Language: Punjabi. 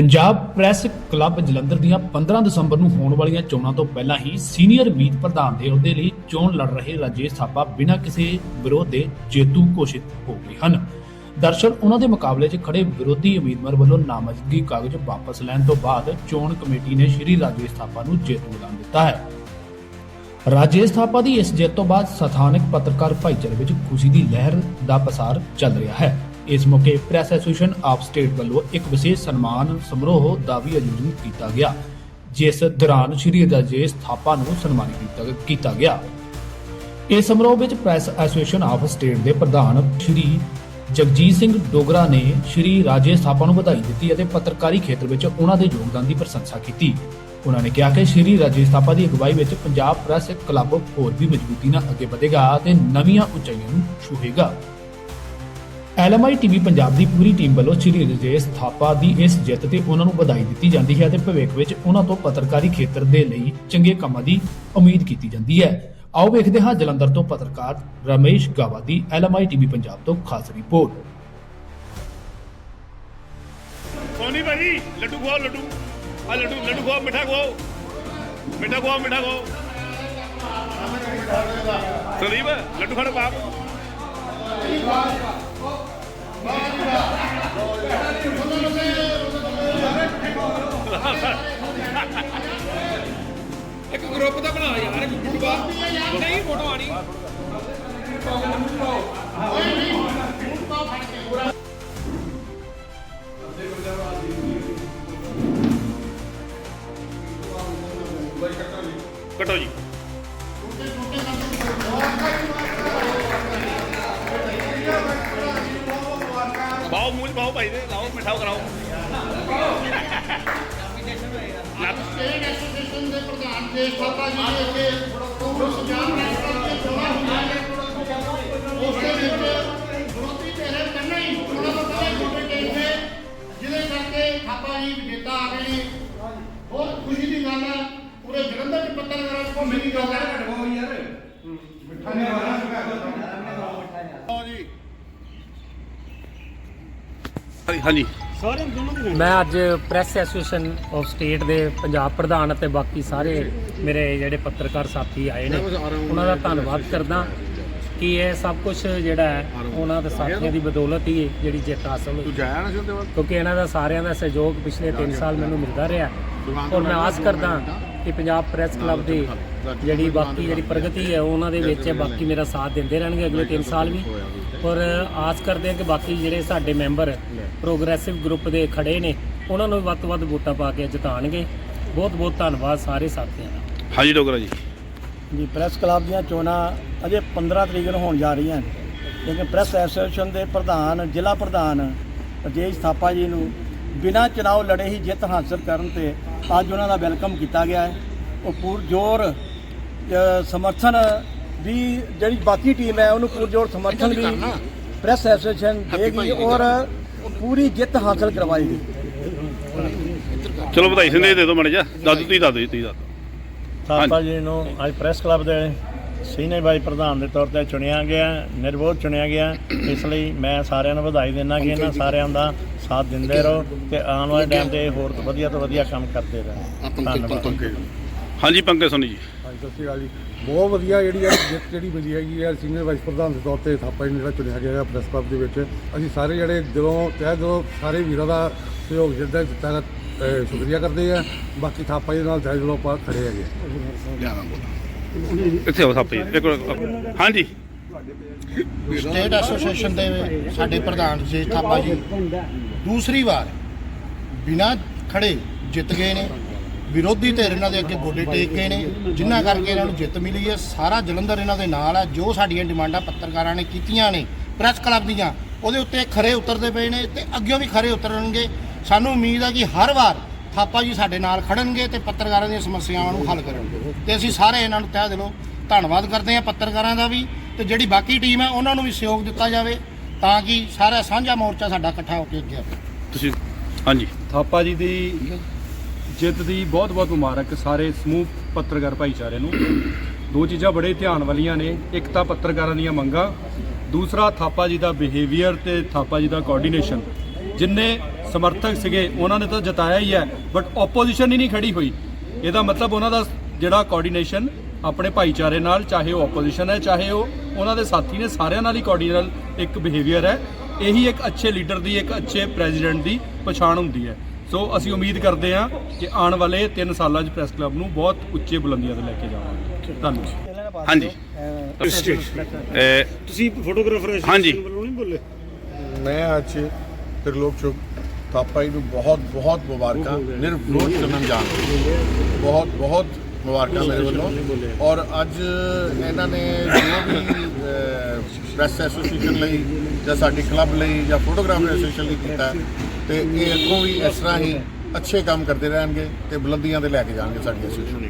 ਪੰਜਾਬ ਪ੍ਰੈਸ ਕਲੱਬ ਜਲੰਧਰ ਦੀਆਂ 15 ਦਸੰਬਰ ਨੂੰ ਹੋਣ ਵਾਲੀਆਂ ਚੋਣਾਂ ਤੋਂ ਪਹਿਲਾਂ ਹੀ ਸੀਨੀਅਰ ਮੀਤ ਪ੍ਰਧਾਨ ਦੇ ਅਹੁਦੇ ਲਈ ਚੋਣ ਲੜ ਰਹੇ ਰਾਜੇਸ਼ ਥਾਪਾ ਬਿਨਾਂ ਕਿਸੇ ਵਿਰੋਧ ਦੇ ਜੇਤੂ ਘੋਸ਼ਿਤ ਹੋ ਗਏ ਹਨ। ਦਰਸ਼ਕ ਉਹਨਾਂ ਦੇ ਮੁਕਾਬਲੇ 'ਚ ਖੜੇ ਵਿਰੋਧੀ ਉਮੀਦਵਾਰ ਵੱਲੋਂ ਨਾਮਜ਼ਦਗੀ ਕਾਗਜ਼ ਵਾਪਸ ਲੈਣ ਤੋਂ ਬਾਅਦ ਚੋਣ ਕਮੇਟੀ ਨੇ ਸ਼੍ਰੀ ਰਾਜੇਸ਼ ਥਾਪਾ ਨੂੰ ਜੇਤੂ ਐਲਾਨ ਦਿੱਤਾ ਹੈ। ਰਾਜੇਸ਼ ਥਾਪਾ ਦੀ ਇਸ ਜਿੱਤ ਤੋਂ ਬਾਅਦ ਸਥਾਨਕ ਪੱਤਰਕਾਰ ਭਾਈਚਾਰੇ ਵਿੱਚ ਖੁਸ਼ੀ ਦੀ ਲਹਿਰ ਦਾ ਪਸਾਰ ਚੱਲ ਰਿਹਾ ਹੈ। ਇਸ ਮੌਕੇ ਪ੍ਰੈਸ ਐਸੋਸੀਏਸ਼ਨ ਆਫ ਸਟੇਟ ਵੱਲੋਂ ਇੱਕ ਵਿਸ਼ੇਸ਼ ਸਨਮਾਨ ਸਮਾਰੋਹ ਦਾ ਵੀ ਆਯੋਜਨ ਕੀਤਾ ਗਿਆ, ਜਿਸ ਦੌਰਾਨ ਸ਼੍ਰੀ ਰਾਜੇਸ਼ ਥਾਪਾ ਨੂੰ ਸਨਮਾਨਿਤ ਕੀਤਾ ਗਿਆ। ਇਸ ਸਮਾਰੋਹ ਵਿੱਚ ਪ੍ਰੈਸ ਐਸੋਸੀਏਸ਼ਨ ਆਫ ਸਟੇਟ ਦੇ ਪ੍ਰਧਾਨ ਸ਼੍ਰੀ ਜਗਜੀਤ ਸਿੰਘ ਡੋਗਰਾ ਨੇ ਸ਼੍ਰੀ ਰਾਜੇਸ਼ ਥਾਪਾ ਨੂੰ ਵਧਾਈ ਦਿੱਤੀ ਅਤੇ ਪੱਤਰਕਾਰੀ ਖੇਤਰ ਵਿੱਚ ਉਹਨਾਂ ਦੇ ਯੋਗਦਾਨ ਦੀ ਪ੍ਰਸ਼ੰਸਾ ਕੀਤੀ। ਉਹਨਾਂ ਨੇ ਕਿਹਾ ਕਿ ਸ਼੍ਰੀ ਰਾਜੇਸ਼ ਥਾਪਾ ਦੀ ਅਗਵਾਈ ਵਿੱਚ ਪੰਜਾਬ ਪ੍ਰੈਸ ਕਲੱਬ ਹੋਰ ਵੀ ਮਜ਼ਬੂਤੀ ਨਾਲ ਅੱਗੇ ਵਧੇਗਾ ਅਤੇ ਨਵੀਆਂ ਉਚਾਈਆਂ ਨੂੰ ਛੂਹੇਗਾ। ਐਲਐਮਆਈ ਟੀਵੀ ਪੰਜਾਬ ਦੀ ਪੂਰੀ ਟੀਮ ਵੱਲੋਂ ਸ਼੍ਰੀ ਰਾਜੇਸ਼ ਥਾਪਾ ਦੀ ਇਸ ਜਿੱਤ ਤੇ ਉਹਨਾਂ ਨੂੰ ਵਧਾਈ ਦਿੱਤੀ ਜਾਂਦੀ ਹੈ ਤੇ ਭਵਿੱਖ ਵਿੱਚ ਉਹਨਾਂ ਤੋਂ ਪੱਤਰਕਾਰੀ ਖੇਤਰ ਦੇ ਲਈ ਚੰਗੇ ਕੰਮਾਂ ਦੀ ਉਮੀਦ ਕੀਤੀ ਜਾਂਦੀ ਹੈ। ਆਓ ਵੇਖਦੇ ਹਾਂ ਜਲੰਧਰ ਤੋਂ ਪੱਤਰਕਾਰ ਰਮੇਸ਼ ਗਾਵਾ ਦੀ ਐਲਐਮਆਈ ਟੀਵੀ ਪੰਜਾਬ ਤੋਂ ਖਾਸ ਰਿਪੋਰਟ। ਸੋਨੀ ਭਾਜੀ, ਲੱਡੂ ਖਵਾਓ, ਲੱਡੂ। ਆ ਲੱਡੂ ਲੱਡੂ ਖਵਾਓ, ਮਿੱਠਾ ਖਵਾਓ। ਮਿੱਠਾ ਖਵਾਓ ਮਿੱਠਾ ਖਵਾਓ। ਸੰਦੀਪ, ਲੱਡੂ ਖਾਣਾ, ਬਾਪ। ਇੱਕ ਬਣਾ ਯਾਰ ਗੁੱਟੂਆ ਨਹੀਂ ਫੋਟੋ ਆਣੀ ਕਟੋ ਜੀ ਬਾਓ ਮੂਲ ਬਾਓ ਭਾਈ ਦੇ ਲਾਓ ਮਿੱਠਾ ਕਰਾਓ ਦੇ ਪ੍ਰਧਾਨ ਦੇਸ਼ ਬਾਬਾ ਜੀ ਦੇ ਅੱਗੇ ਪੰਜਾਬ ਰਾਸ਼ਟਰ ਦੇ ਚੋਣਾਂ ਹੋਈਆਂ ਨੇ ਉਸ ਦੇ ਵਿੱਚ ਵਿਰੋਧੀ ਧਿਰ ਪਹਿਲਾਂ ਹੀ ਚੋਣਾਂ ਤੋਂ ਪਹਿਲਾਂ ਵੋਟੇ ਗਏ ਸੀ ਜਿਹਦੇ ਕਰਕੇ ਥਾਪਾ ਜੀ ਵਿਜੇਤਾ ਆ ਗਏ ਨੇ ਬਹੁਤ ਖੁਸ਼ੀ ਦੀ ਗੱਲ ਹੈ ਪੂਰੇ ਜਲੰਧਰ ਦੇ ਪੱਤਰਕਾਰਾਂ ਨੂੰ ਮੇਰੀ ਗੱਲ ਹੈ ਹਾਂਜੀ। ਮੈਂ ਅੱਜ ਪ੍ਰੈਸ ਐਸੋਸੀਏਸ਼ਨ ਆਫ ਸਟੇਟ ਦੇ ਪੰਜਾਬ ਪ੍ਰਧਾਨ ਅਤੇ ਬਾਕੀ ਸਾਰੇ ਮੇਰੇ ਜਿਹੜੇ ਪੱਤਰਕਾਰ ਸਾਥੀ ਆਏ ਨੇ ਉਹਨਾਂ ਦਾ ਧੰਨਵਾਦ ਕਰਦਾ ਕਿ ਇਹ ਸਭ ਕੁਝ ਜਿਹੜਾ ਹੈ ਉਹਨਾਂ ਦੇ ਸਾਥੀਆਂ ਦੀ ਬਦੌਲਤ ਹੀ ਜਿਹੜੀ ਜਿੱਤ ਹਾਸਲ ਹੋਈ। ਕਿਉਂਕਿ ਇਹਨਾਂ ਦਾ ਸਾਰਿਆਂ ਦਾ ਸਹਿਯੋਗ ਪਿਛਲੇ 3 ਸਾਲ ਮੈਨੂੰ ਮਿਲਦਾ ਰਿਹਾ। ਔਰ ਮੈਂ ਆਸ ਕਰਦਾ ਕਿ ਪੰਜਾਬ ਪ੍ਰੈਸ ਕਲੱਬ ਦੀ ਜਿਹੜੀ ਬਾਕੀ ਜਿਹੜੀ ਪ੍ਰਗਤੀ ਹੈ ਉਹਨਾਂ ਦੇ ਵਿੱਚ ਬਾਕੀ ਮੇਰਾ ਸਾਥ ਦਿੰਦੇ ਰਹਿਣਗੇ ਅਗਲੇ 3 ਸਾਲ ਵੀ। ਔਰ ਆਸ ਕਰਦੇ ਹਾਂ ਕਿ ਬਾਕੀ ਜਿਹੜੇ ਸਾਡੇ ਮੈਂਬਰ ਪ੍ਰੋਗਰੈਸਿਵ ਗਰੁੱਪ ਦੇ ਖੜੇ ਨੇ ਉਹਨਾਂ ਨੂੰ ਵੀ ਵੱਧ ਤੋਂ ਵੱਧ ਵੋਟਾਂ ਪਾ ਕੇ ਜਿਤਾਣਗੇ। ਬਹੁਤ ਬਹੁਤ ਧੰਨਵਾਦ ਸਾਰੇ ਸਾਥੀਆਂ ਦਾ। ਹਾਂਜੀ ਡੋਗਰਾ ਜੀ। ਜੀ ਪ੍ਰੈਸ ਕਲੱਬ ਦੀਆਂ ਚੋਣਾਂ ਅਜੇ 15 ਤਰੀਕ ਨੂੰ ਹੋਣ ਜਾ ਰਹੀਆਂ ਨੇ। ਲੇਕਿਨ ਪ੍ਰੈਸ ਐਸੋਸੀਏਸ਼ਨ ਦੇ ਪ੍ਰਧਾਨ ਜ਼ਿਲ੍ਹਾ ਪ੍ਰਧਾਨ ਰਾਜੇਸ਼ ਥਾਪਾ ਜੀ ਨੂੰ ਬਿਨਾਂ ਚੁਣਾਵ ਲੜੇ ਹੀ ਜਿੱਤ ਹਾਸਲ ਕਰਨ ਤੇ ਅੱਜ ਉਹਨਾਂ ਦਾ ਵੈਲਕਮ ਕੀਤਾ ਗਿਆ ਹੈ। ਉਹ ਪੂਰ ਜ਼ੋਰ ਸਮਰਥਨ ਵੀ ਜਿਹੜੀ ਬਾਕੀ ਟੀਮ ਹੈ ਉਹਨੂੰ ਪੂਰਜੋਰ ਸਮਰਥਨ ਵੀ ਪ੍ਰੈਸ ਐਸੋਸੀਏਸ਼ਨ ਦੇਗੀ ਔਰ ਪੂਰੀ ਜਿੱਤ ਹਾਸਲ ਕਰਵਾਏਗੀ ਚਲੋ ਵਧਾਈ ਸੰਦੇ ਦੇ ਦਿਓ ਮੜ ਜਾ ਦਾਦੂ ਤੁਸੀਂ ਦੱਸ ਦਿਓ ਜੀ ਤੁਸੀਂ ਦੱਸ ਥਾਪਾ ਜੀ ਨੂੰ ਅੱਜ ਪ੍ਰੈਸ ਕਲੱਬ ਦੇ ਸੀਨੀਅਰ ਵਾਈਸ ਪ੍ਰਧਾਨ ਦੇ ਤੌਰ ਤੇ ਚੁਣਿਆ ਗਿਆ ਨਿਰਵੋਧ ਚੁਣਿਆ ਗਿਆ। ਇਸ ਲਈ ਮੈਂ ਸਾਰਿਆਂ ਨੂੰ ਵਧਾਈ ਦਿੰਦਾ ਕਿ ਇਹਨਾਂ ਸਾਰਿਆਂ ਦਾ ਸਾਥ ਦਿੰਦੇ ਰਹੋ ਤੇ ਆਉਣ ਵਾਲੇ ਟਾਈਮ ਤੇ ਹੋਰ ਤੋਂ ਵਧੀਆ ਤੋਂ ਵਧੀਆ ਕੰਮ ਕਰਦੇ ਰਹੋ। ਧੰਨਵਾਦ। ਹਾਂਜੀ ਪੰਕਜ ਸੋਨੀ ਜੀ। ਹਾਂਜੀ ਸਤਿ ਸ਼੍ਰੀ ਅਕਾਲ ਜੀ। ਬਹੁਤ ਵਧੀਆ ਜਿਹੜੀ ਹੈ ਜਿੱਤ ਜਿਹੜੀ ਮਿਲੀ ਹੈਗੀ ਹੈ ਸੀਨੀਅਰ ਵਾਈਸ ਪ੍ਰਧਾਨ ਦੇ ਤੌਰ ਤੇ ਥਾਪਾ ਜੀ ਨੂੰ ਜਿਹੜਾ ਚੁਣਿਆ ਗਿਆ ਹੈ ਪ੍ਰੈਸ ਕਲੱਬ ਦੇ ਵਿੱਚ। ਅਸੀਂ ਸਾਰੇ ਜਿਹੜੇ ਜਦੋਂ ਤਹਿ ਦਿਲੋਂ ਸਾਰੇ ਵੀਰਾਂ ਦਾ ਸਹਿਯੋਗ ਜਿਹੜਾ ਦਿੱਤਾ ਹੈ ਅਹ ਸ਼ੁਕਰੀਆ ਕਰਦੇ ਆ ਬਾਕੀ ਥਾਪਾ ਜੀ ਦੇ ਨਾਲ ਤਹਿ ਦਿਲੋਂ ਆਪਾਂ ਖੜੇ ਹੈਗੇ ਇੱਥੇ ਹੋ ਇੱਕ ਮਿੰਟ। ਹਾਂਜੀ। ਸਟੇਟ ਐਸੋਸੀਏਸ਼ਨ ਦੇ ਸਾਡੇ ਪ੍ਰਧਾਨ ਜੀ ਥਾਪਾ ਜੀ। ਦੂਸਰੀ ਵਾਰ ਬਿਨਾਂ ਖੜੇ ਜਿੱਤ ਗਏ ਨੇ, ਵਿਰੋਧੀ ਧਿਰ ਇਹਨਾਂ ਦੇ ਅੱਗੇ ਗੋਡੇ ਟੇਕ ਗਏ ਨੇ, ਜਿਨ੍ਹਾਂ ਕਰਕੇ ਇਹਨਾਂ ਨੂੰ ਜਿੱਤ ਮਿਲੀ ਹੈ। ਸਾਰਾ ਜਲੰਧਰ ਇਹਨਾਂ ਦੇ ਨਾਲ ਹੈ, ਜੋ ਸਾਡੀਆਂ ਡਿਮਾਂਡਾਂ ਪੱਤਰਕਾਰਾਂ ਨੇ ਕੀਤੀਆਂ ਨੇ, ਪ੍ਰੈਸ ਕਲੱਬ ਦੀਆਂ, ਉਹਦੇ ਉੱਤੇ ਖਰੇ ਉਤਰਦੇ ਪਏ ਨੇ ਤੇ ਅੱਗੇ ਵੀ ਖਰੇ ਉਤਰਨਗੇ। ਸਾਨੂੰ ਉਮੀਦ ਹੈ ਕਿ ਹਰ ਵਾਰ ਥਾਪਾ ਜੀ ਸਾਡੇ ਨਾਲ ਖੜਨਗੇ ਤੇ ਪੱਤਰਕਾਰਾਂ ਦੀਆਂ ਸਮੱਸਿਆਵਾਂ ਨੂੰ ਹੱਲ ਕਰਨਗੇ। ਤੇ ਅਸੀਂ ਸਾਰੇ ਇਹਨਾਂ ਨੂੰ ਤਹਿ ਦਿਲੋਂ ਧੰਨਵਾਦ ਕਰਦੇ ਹਾਂ ਪੱਤਰਕਾਰਾਂ ਦਾ ਵੀ, ਤੇ ਜਿਹੜੀ ਬਾਕੀ ਟੀਮ ਹੈ, ਉਹਨਾਂ ਨੂੰ ਵੀ ਸਹਿਯੋਗ ਦਿੱਤਾ ਜਾਵੇ। ਤਾਂ ਕਿ ਸਾਰਾ ਸਾਂਝਾ ਮੋਰਚਾ ਸਾਡਾ ਇਕੱਠਾ ਹੋ ਕੇ ਅੱਗੇ ਆਵੇ। ਤੁਸੀਂ ਹਾਂਜੀ। ਥਾਪਾ ਜੀ ਦੀ ਜਿੱਤ ਦੀ ਬਹੁਤ ਬਹੁਤ ਮੁਬਾਰਕ ਸਾਰੇ ਸਮੂਹ ਪੱਤਰਕਾਰ ਭਾਈਚਾਰੇ ਨੂੰ। ਦੋ ਚੀਜ਼ਾਂ ਬੜੇ ਧਿਆਨ ਵਾਲੀਆਂ ਨੇ ਇੱਕ ਤਾਂ ਪੱਤਰਕਾਰਾਂ ਦੀਆਂ ਮੰਗਾਂ ਦੂਸਰਾ ਥਾਪਾ ਜੀ ਦਾ ਬਿਹੇਵੀਅਰ ਤੇ ਥਾਪਾ ਜੀ ਦਾ ਕੋਆਰਡੀਨੇਸ਼ਨ ਜਿੰਨੇ ਸਮਰਥਕ ਸੀਗੇ ਉਹਨਾਂ ਨੇ ਤਾਂ ਜਤਾਇਆ ਹੀ ਹੈ ਬਟ ਆਪੋਜੀਸ਼ਨ ਹੀ ਨਹੀਂ ਖੜੀ ਹੋਈ। ਇਹਦਾ ਮਤਲਬ ਉਹਨਾਂ ਦਾ ਜਿਹੜਾ ਕੋਆਰਡੀਨੇਸ਼ਨ ਆਪਣੇ ਭਾਈਚਾਰੇ ਨਾਲ ਚਾਹੇ ਉਹ ਆਪੋਜੀਸ਼ਨ ਹੈ ਚਾਹੇ ਉਹ ਉਹਨਾਂ ਦੇ ਸਾਥੀ ਨੇ ਸਾਰਿਆਂ ਨਾਲ ਹੀ ਕੋਆਰਡੀਨਲ ਇੱਕ ਬਿਹੇਵੀਅਰ ਹੈ। ਇਹੀ ਇੱਕ ਅੱਛੇ ਲੀਡਰ ਦੀ ਇੱਕ ਅੱਛੇ ਪ੍ਰੈਜ਼ੀਡੈਂਟ ਦੀ ਪਛਾਣ ਹੁੰਦੀ ਹੈ। ਸੋ ਅਸੀਂ ਉਮੀਦ ਕਰਦੇ ਹਾਂ ਕਿ ਆਉਣ ਵਾਲੇ 3 ਸਾਲਾਂ 'ਚ ਪ੍ਰੈਸ ਕਲੱਬ ਨੂੰ ਬਹੁਤ ਉੱਚੇ ਬੁਲੰਦੀਆਂ ਤੇ ਲੈ ਕੇ ਜਾਵਾਂਗੇ। ਧੰਨਵਾਦ। ਹਾਂਜੀ। ਤੁਸੀਂ ਫੋਟੋਗ੍ਰਾਫਰ ਹਾਂਜੀ। ਵੱਲੋਂ ਨਹੀਂ ਬੋਲੇ? ਮੈਂ ਅੱਜ ਤ੍ਰਿਲੋਕ ਥਾਪਾ ਜੀ ਨੂੰ ਬਹੁਤ ਬਹੁਤ ਮੁਬਾਰਕਾਂ। ਨਿਰਵਿਰੋਧ ਜਨਮ ਜਾਣ। ਬਹੁਤ ਬਹੁਤ ਮੁਬਾਰਕਾਂ ਮੇਰੇ ਵੱਲੋਂ। ਔਰ ਅੱਜ ਇਹਨਾਂ ਨੇ ਜੋ ਵੀ ਪ੍ਰੈਸ ਐਸੋਸੀਏਸ਼ਨ ਲਈ ਜਾਂ ਸਾਡੀ ਕਲੱਬ ਲਈ ਜਾਂ ਫੋਟੋਗ੍ਰਾਫਰ ਐਸੋਸੀਏਸ਼ਨ ਲਈ ਕੀਤਾ ਤੇ ਇਹ ਅੱਗੋਂ ਵੀ ਇਸ ਤਰ੍ਹਾਂ ਹੀ ਅੱਛੇ ਕੰਮ ਕਰਦੇ ਰਹਿਣਗੇ ਤੇ ਬੁਲੰਦੀਆਂ ਤੇ ਲੈ ਕੇ ਜਾਣਗੇ ਸਾਡੀ ਐਸੋਸੀਏਸ਼ਨ